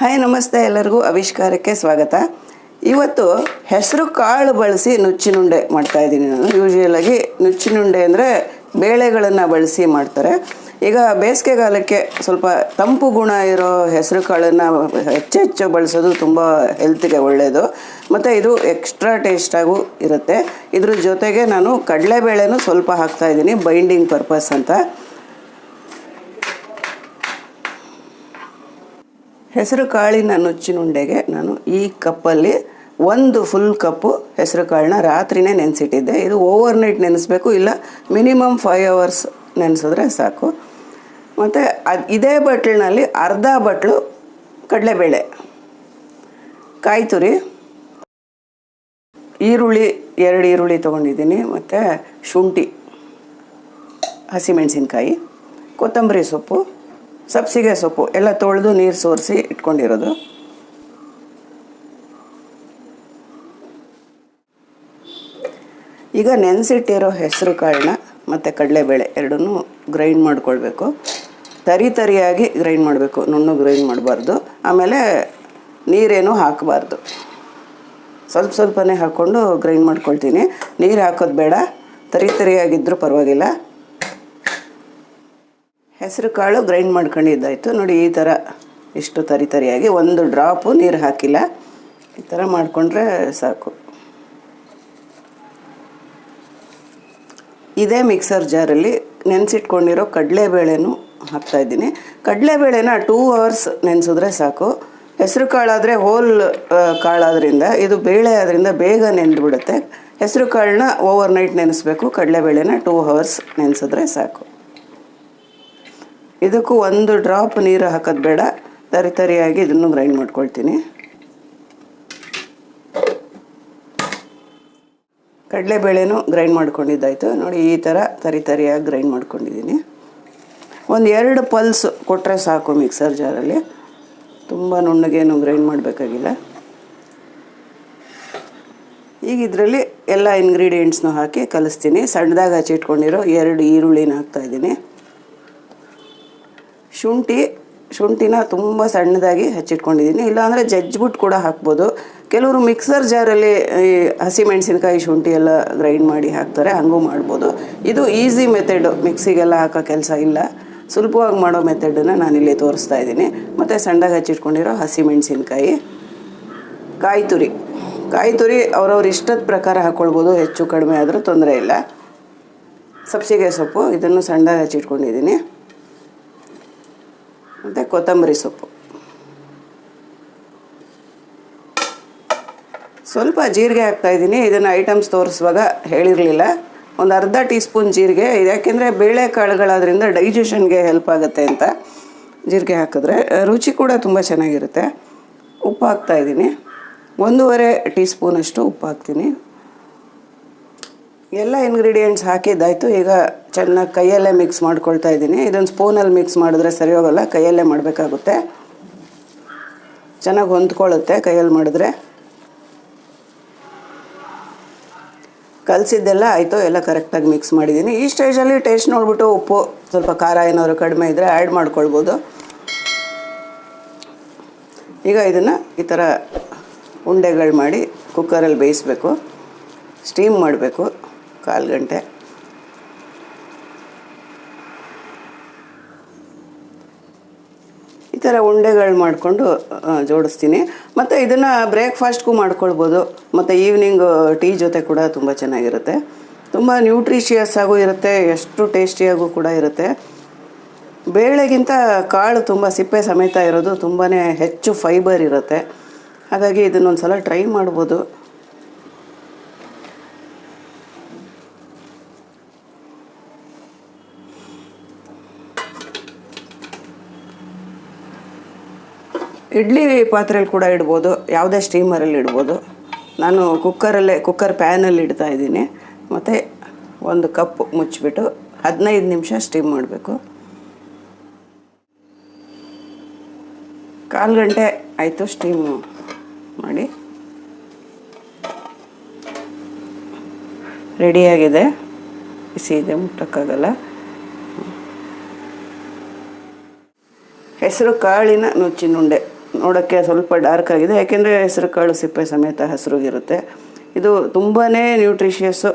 Hi, ನಮಸ್ತೆ ಎಲ್ಲರಿಗೂ ಆವಿಷ್ಕಾರಕ್ಕೆ ಸ್ವಾಗತ. ಇವತ್ತು ಹೆಸರು ಕಾಳು ಬಳಸಿ ನುಚ್ಚಿನುಂಡೆ ಮಾಡ್ತಾ ಇದ್ದೀನಿ ನಾನು. ಯೂಶುವಲಾಗಿ ನುಚ್ಚಿನುಂಡೆ ಅಂದರೆ ಬೇಳೆಗಳನ್ನು ಬಳಸಿ ಮಾಡ್ತಾರೆ. ಈಗ ಬೇಸಿಗೆಗಾಲಕ್ಕೆ ಸ್ವಲ್ಪ ತಂಪು ಗುಣ ಇರೋ ಹೆಸರು ಕಾಳನ್ನು ಹೆಚ್ಚು ಬಳಸೋದು ತುಂಬ ಹೆಲ್ತ್ಗೆ ಒಳ್ಳೆಯದು ಮತ್ತು ಇದು ಎಕ್ಸ್ಟ್ರಾ ಟೇಸ್ಟಾಗೂ ಇರುತ್ತೆ. ಇದ್ರ ಜೊತೆಗೆ ನಾನು ಕಡಲೆಬೇಳೆನೂ ಸ್ವಲ್ಪ ಹಾಕ್ತಾ ಇದ್ದೀನಿ ಬೈಂಡಿಂಗ್ ಪರ್ಪಸ್ ಅಂತ. ಹೆಸರು ಕಾಳಿನ ನುಚ್ಚಿನುಂಡೆಗೆ ನಾನು ಈ ಕಪ್ಪಲ್ಲಿ ಒಂದು ಫುಲ್ ಕಪ್ಪು ಹೆಸರು ಕಾಳನ್ನ ರಾತ್ರಿನೇ ನೆನೆಸಿಟ್ಟಿದ್ದೆ. ಇದು ಓವರ್ ನೈಟ್ ನೆನೆಸ್ಬೇಕು, ಇಲ್ಲ ಮಿನಿಮಮ್ ಫೈವ್ ಅವರ್ಸ್ ನೆನೆಸಿದ್ರೆ ಸಾಕು. ಮತ್ತು ಅದು ಇದೇ ಬಟ್ಲಿನಲ್ಲಿ ಅರ್ಧ ಬಟ್ಲು ಕಡಲೆಬೇಳೆ. ಕಾಯಿ ತುರಿ ಈರುಳ್ಳಿ, ಎರಡು ಈರುಳ್ಳಿ ತೊಗೊಂಡಿದ್ದೀನಿ. ಮತ್ತು ಶುಂಠಿ, ಹಸಿಮೆಣಸಿನ್ಕಾಯಿ, ಕೊತ್ತಂಬರಿ ಸೊಪ್ಪು. ಸಬ್ಸಿಗೆ ಸೊಪ್ಪು, ಎಲ್ಲ ತೊಳೆದು ನೀರು ಸೋರಿಸಿ ಇಟ್ಕೊಂಡಿರೋದು. ಈಗ ನೆನೆಸಿಟ್ಟಿರೋ ಹೆಸರು ಕಾಳನ್ನ ಮತ್ತು ಕಡಲೆಬೇಳೆ ಎರಡನ್ನೂ ಗ್ರೈಂಡ್ ಮಾಡ್ಕೊಳ್ಬೇಕು. ತರಿ ತರಿಯಾಗಿ ಗ್ರೈಂಡ್ ಮಾಡಬೇಕು, ನುಣ್ಣು ಗ್ರೈಂಡ್ ಮಾಡಬಾರ್ದು. ಆಮೇಲೆ ನೀರೇನು ಹಾಕಬಾರ್ದು. ಸ್ವಲ್ಪ ಸ್ವಲ್ಪನೇ ಹಾಕ್ಕೊಂಡು ಗ್ರೈಂಡ್ ಮಾಡ್ಕೊಳ್ತೀನಿ. ನೀರು ಹಾಕೋದು ಬೇಡ, ತರಿ ತರಿಯಾಗಿದ್ದರೂ ಪರವಾಗಿಲ್ಲ. ಹೆಸರು ಕಾಳು ಗ್ರೈಂಡ್ ಮಾಡ್ಕೊಂಡಿದ್ದಾಯಿತು. ನೋಡಿ ಈ ಥರ ಇಷ್ಟು ತರಿ ತರಿಯಾಗಿ ಒಂದು ಡ್ರಾಪು ನೀರು ಹಾಕಿಲ್ಲ. ಈ ಥರ ಮಾಡಿಕೊಂಡ್ರೆ ಸಾಕು. ಇದೇ ಮಿಕ್ಸರ್ ಜಾರಲ್ಲಿ ನೆನೆಸಿಟ್ಕೊಂಡಿರೋ ಕಡಲೆಬೇಳೆನೂ ಹಾಕ್ತಾಯಿದ್ದೀನಿ ಕಡಲೆಬೇಳೆನ ಟೂ ಅವರ್ಸ್ ನೆನೆಸಿದ್ರೆ ಸಾಕು. ಹೆಸರು ಕಾಳಾದರೆ ಹೋಲ್ ಕಾಳಾದ್ರಿಂದ, ಇದು ಬೇಳೆ ಆದ್ರಿಂದ ಬೇಗ ನೆಂದುಬಿಡುತ್ತೆ ಹೆಸರು ಕಾಳನ್ನ ಓವರ್ ನೈಟ್ ನೆನೆಸ್ಬೇಕು. ಕಡಲೆಬೇಳೆನ ಟೂ ಅವರ್ಸ್ ನೆನೆಸಿದ್ರೆ ಸಾಕು. ಇದಕ್ಕೂ ಒಂದು ಡ್ರಾಪ್ ನೀರು ಹಾಕೋದು ಬೇಡ. ತರಿ ತರಿಯಾಗಿ ಇದನ್ನು ಗ್ರೈಂಡ್ ಮಾಡ್ಕೊಳ್ತೀನಿ. ಕಡಲೆಬೇಳೆನೂ ಗ್ರೈಂಡ್ ಮಾಡ್ಕೊಂಡಿದ್ದಾಯಿತು. ನೋಡಿ, ಈ ಥರ ತರಿ ತರಿಯಾಗಿ ಗ್ರೈಂಡ್ ಮಾಡ್ಕೊಂಡಿದ್ದೀನಿ. ಒಂದು ಎರಡು ಪಲ್ಸ್ ಕೊಟ್ಟರೆ ಸಾಕು ಮಿಕ್ಸರ್ ಜಾರಲ್ಲಿ ತುಂಬ ನುಣ್ಣಗೇನು ಗ್ರೈಂಡ್ ಮಾಡಬೇಕಾಗಿಲ್ಲ. ಈಗ ಇದರಲ್ಲಿ ಎಲ್ಲ ಇಂಗ್ರೀಡಿಯೆಂಟ್ಸ್ನೂ ಹಾಕಿ ಕಲಿಸ್ತೀನಿ. ಸಣ್ಣದಾಗಿ ಹಚ್ಚಿಟ್ಕೊಂಡಿರೋ ಎರಡು ಈರುಳ್ಳಿನ ಹಾಕ್ತಾಯಿದ್ದೀನಿ ಶುಂಠಿ, ಶುಂಠಿನ ತುಂಬ ಸಣ್ಣದಾಗಿ ಹಚ್ಚಿಟ್ಕೊಂಡಿದ್ದೀನಿ. ಇಲ್ಲಾಂದರೆ ಜಜ್ಜಿಬಿಟ್ಟು ಕೂಡ ಹಾಕ್ಬೋದು. ಕೆಲವರು ಮಿಕ್ಸರ್ ಜಾರಲ್ಲಿ ಈ ಹಸಿಮೆಣಸಿನ್ಕಾಯಿ ಶುಂಠಿ ಎಲ್ಲ ಗ್ರೈಂಡ್ ಮಾಡಿ ಹಾಕ್ತಾರೆ, ಹಂಗೂ ಮಾಡ್ಬೋದು. ಇದು ಈಸಿ ಮೆಥಡು, ಮಿಕ್ಸಿಗೆಲ್ಲ ಹಾಕೋ ಕೆಲಸ ಇಲ್ಲ. ಸುಲಭವಾಗಿ ಮಾಡೋ ಮೆಥಡನ್ನು ನಾನಿಲ್ಲಿ ತೋರಿಸ್ತಾ ಇದ್ದೀನಿ. ಮತ್ತು ಸಣ್ಣದಾಗಿ ಹಚ್ಚಿಟ್ಕೊಂಡಿರೋ ಹಸಿಮೆಣಸಿನ್ಕಾಯಿ ಕಾಯಿ ತುರಿ ಕಾಯಿ ತುರಿ ಅವ್ರವ್ರ ಇಷ್ಟದ ಪ್ರಕಾರ ಹಾಕ್ಕೊಳ್ಬೋದು ಹೆಚ್ಚು ಕಡಿಮೆ ಆದರೂ ತೊಂದರೆ ಇಲ್ಲ. ಸಬ್ಸಿಗೆ ಸೊಪ್ಪು, ಇದನ್ನು ಸಣ್ಣದಾಗಿ ಹಚ್ಚಿಟ್ಕೊಂಡಿದ್ದೀನಿ. ಮತ್ತು ಕೊತ್ತಂಬರಿ ಸೊಪ್ಪು. ಸ್ವಲ್ಪ ಜೀರಿಗೆ ಹಾಕ್ತಾಯಿದ್ದೀನಿ ಇದನ್ನು ಐಟಮ್ಸ್ ತೋರಿಸುವಾಗ ಹೇಳಿರಲಿಲ್ಲ. ಒಂದು ಅರ್ಧ ಟೀ ಸ್ಪೂನ್ ಜೀರಿಗೆ ಯಾಕೆಂದರೆ ಬೇಳೆ ಕಾಳುಗಳಾದ್ರಿಂದ ಡೈಜೆಷನ್ಗೆ ಹೆಲ್ಪ್ ಆಗುತ್ತೆ ಅಂತ ಜೀರಿಗೆ ಹಾಕಿದ್ರೆ. ರುಚಿ ಕೂಡ ತುಂಬ ಚೆನ್ನಾಗಿರುತ್ತೆ. ಉಪ್ಪು ಹಾಕ್ತಾಯಿದ್ದೀನಿ ಒಂದೂವರೆ ಟೀ ಸ್ಪೂನಷ್ಟು ಉಪ್ಪು ಹಾಕ್ತೀನಿ. ಎಲ್ಲ ಇಂಗ್ರೀಡಿಯೆಂಟ್ಸ್ ಹಾಕಿದ್ದಾಯಿತು. ಈಗ ಚೆನ್ನಾಗಿ ಕೈಯಲ್ಲೇ ಮಿಕ್ಸ್ ಮಾಡ್ಕೊಳ್ತಾ ಇದ್ದೀನಿ. ಇದೊಂದು ಸ್ಪೂನಲ್ಲಿ ಮಿಕ್ಸ್ ಮಾಡಿದ್ರೆ ಸರಿ ಹೋಗಲ್ಲ. ಕೈಯಲ್ಲೇ ಮಾಡಬೇಕಾಗುತ್ತೆ. ಚೆನ್ನಾಗಿ ಹೊಂದ್ಕೊಳ್ಳುತ್ತೆ ಕೈಯಲ್ಲಿ ಮಾಡಿದ್ರೆ. ಕಲಸಿದ್ದೆಲ್ಲ ಆಯಿತು. ಎಲ್ಲ ಕರೆಕ್ಟಾಗಿ ಮಿಕ್ಸ್ ಮಾಡಿದ್ದೀನಿ. ಈ ಸ್ಟೇಜಲ್ಲಿ ಟೇಸ್ಟ್ ನೋಡಿಬಿಟ್ಟು ಉಪ್ಪು, ಸ್ವಲ್ಪ ಖಾರ ಏನಾದ್ರು ಕಡಿಮೆ ಇದ್ದರೆ ಆ್ಯಡ್ ಮಾಡ್ಕೊಳ್ಬೋದು. ಈಗ ಇದನ್ನು ಈ ಥರ ಉಂಡೆಗಳು ಮಾಡಿ ಕುಕ್ಕರಲ್ಲಿ ಬೇಯಿಸಬೇಕು. ಸ್ಟೀಮ್ ಮಾಡಬೇಕು. ಕಾಲು ಗಂಟೆ. ಈ ಥರ ಉಂಡೆಗಳು ಮಾಡಿಕೊಂಡು ಜೋಡಿಸ್ತೀನಿ. ಮತ್ತು ಇದನ್ನು ಬ್ರೇಕ್ಫಾಸ್ಟ್ಗೂ ಮಾಡ್ಕೊಳ್ಬೋದು. ಮತ್ತು ಈವ್ನಿಂಗ್ ಟೀ ಜೊತೆ ಕೂಡ ತುಂಬ ಚೆನ್ನಾಗಿರುತ್ತೆ. ತುಂಬ ನ್ಯೂಟ್ರಿಷಿಯಸ್ ಆಗೂ ಇರುತ್ತೆ, ಎಷ್ಟು ಟೇಸ್ಟಿಯಾಗೂ ಕೂಡ ಇರುತ್ತೆ. ಬೇಳೆಗಿಂತ ಕಾಳು ತುಂಬ ಸಿಪ್ಪೆ ಸಮೇತ ಇರೋದು ತುಂಬಾ ಹೆಚ್ಚು ಫೈಬರ್ ಇರುತ್ತೆ. ಹಾಗಾಗಿ ಇದನ್ನೊಂದು ಸಲ ಟ್ರೈ ಮಾಡ್ಬೋದು. ಇಡ್ಲಿ ಪಾತ್ರೆಯಲ್ಲಿ ಕೂಡ ಇಡ್ಬೋದು, ಯಾವುದೇ ಸ್ಟೀಮರಲ್ಲಿ ಇಡ್ಬೋದು. ನಾನು ಕುಕ್ಕರಲ್ಲೇ ಕುಕ್ಕರ್ ಪ್ಯಾನಲ್ಲಿ ಇಡ್ತಾ ಇದ್ದೀನಿ. ಮತ್ತು ಒಂದು ಕಪ್ ಮುಚ್ಚಿಬಿಟ್ಟು ಹದಿನೈದು ನಿಮಿಷ ಸ್ಟೀಮ್ ಮಾಡಬೇಕು. ಕಾಲು ಗಂಟೆ ಆಯಿತು ಸ್ಟೀಮ್ ಮಾಡಿ. ರೆಡಿಯಾಗಿದೆ ಬಿಸಿ ಇದೆ, ಮುಟ್ಟೋಕ್ಕಾಗಲ್ಲ. ಹೆಸರು ಕಾಳಿನ ನುಚ್ಚಿನುಂಡೆ ನೋಡೋಕ್ಕೆ ಸ್ವಲ್ಪ ಡಾರ್ಕ್ ಆಗಿದೆ. ಯಾಕೆಂದರೆ ಹೆಸರು ಕಾಳು ಸಿಪ್ಪೆ ಸಮೇತ ಹಸಿರುಗಿರುತ್ತೆ. ಇದು ತುಂಬಾ ನ್ಯೂಟ್ರಿಷಿಯಸ್ಸು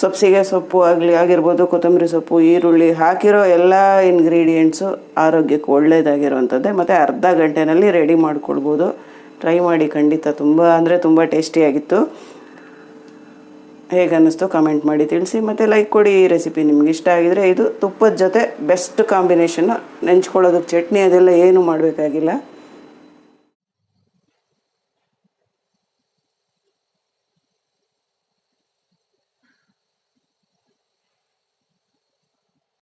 ಸೊಪ್ಸಿಗೆ ಸೊಪ್ಪು ಆಗಲಿ, ಆಗಿರ್ಬೋದು ಕೊತ್ತಂಬರಿ ಸೊಪ್ಪು, ಈರುಳ್ಳಿ ಹಾಕಿರೋ ಎಲ್ಲ ಇನ್ಗ್ರೀಡಿಯೆಂಟ್ಸು ಆರೋಗ್ಯಕ್ಕೆ ಒಳ್ಳೆಯದಾಗಿರುವಂಥದ್ದೇ. ಮತ್ತು ಅರ್ಧ ಗಂಟೆನಲ್ಲಿ ರೆಡಿ ಮಾಡ್ಕೊಳ್ಬೋದು. ಟ್ರೈ ಮಾಡಿ, ಖಂಡಿತ ತುಂಬ, ಅಂದರೆ ತುಂಬ ಟೇಸ್ಟಿಯಾಗಿತ್ತು. ಹೇಗೆ ಅನ್ನಿಸ್ತು ಕಮೆಂಟ್ ಮಾಡಿ ತಿಳಿಸಿ. ಮತ್ತು ಲೈಕ್ ಕೊಡಿ, ಈ ರೆಸಿಪಿ ನಿಮ್ಗೆ ಇಷ್ಟ ಆಗಿದರೆ. ಇದು ತುಪ್ಪದ ಜೊತೆ ಬೆಸ್ಟ್ ಕಾಂಬಿನೇಷನ್ನು ನೆಂಚ್ಕೊಳ್ಳೋದಕ್ಕೆ ಚಟ್ನಿ ಅದೆಲ್ಲ ಏನೂ ಮಾಡಬೇಕಾಗಿಲ್ಲ.